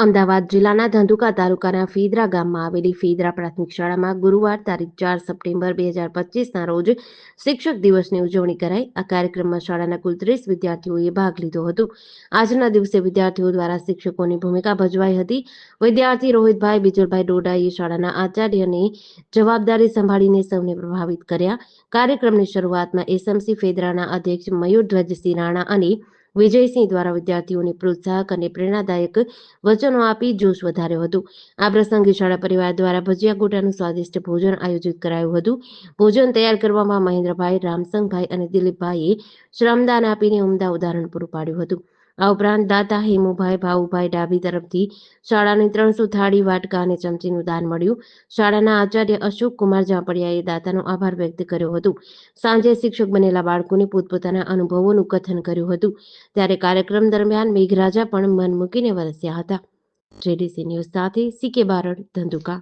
અમદાવાદ જિલ્લાના ધંધુકા તાલુકાના ફીદરા ગામમાં આવેલી ફીદરા પ્રાથમિક શાળામાં ગુરુવાર તારીખ ચાર સપ્ટેમ્બર બે હજાર પચીસના રોજ શિક્ષક દિવસની ઉજવણી કરાઈ. આ કાર્યક્રમમાં શાળાના કુલ ત્રીસ વિદ્યાર્થીઓએ ભાગ લીધો હતો. આજના દિવસે વિદ્યાર્થીઓ દ્વારા શિક્ષકોની ભૂમિકા ભજવાઈ હતી. વિદ્યાર્થી રોહિતભાઈ બિજલભાઈ ડોડાએ શાળાના આચાર્યની જવાબદારી સંભાળીને સૌને પ્રભાવિત કર્યા. કાર્યક્રમની શરૂઆતમાં એસએમસી ફેદરાના અધ્યક્ષ મયુરધ્વજસિંહ રાણા અને વિજયસિંહ દ્વારા વિદ્યાર્થીઓને પ્રોત્સાહક અને પ્રેરણાદાયક વચનો આપી જોશ વધાર્યો હતો. આ પ્રસંગે શાળા પરિવાર દ્વારા ભજીયા ગોટાનું સ્વાદિષ્ટ ભોજન આયોજિત કરાયું હતું. ભોજન તૈયાર કરવામાં મહેન્દ્રભાઈ રામસંગભાઈ અને દિલીપભાઈએ શ્રમદાન આપીને ઉમદા ઉદાહરણ પૂરું પાડ્યું હતું. આ ઉપરાંત દાતા હેમુભાઈ ભાવુભાઈ ડાબી તરફથી શાળાની ત્રણસો થાળી, વાટકા અને ચમચીનું દાન મળ્યું. શાળાના આચાર્ય અશોક કુમાર ઝાપડિયાએ દાતાનો આભાર વ્યક્ત કર્યો હતો. સાંજે શિક્ષક બનેલા બાળકોને પોતપોતાના અનુભવોનું કથન કર્યું હતું. ત્યારે કાર્યક્રમ દરમિયાન મેઘરાજા પણ મન મૂકીને વરસ્યા હતા. જેડીસી ન્યૂઝ સાથે સીકે બારડ, ધંધુકા.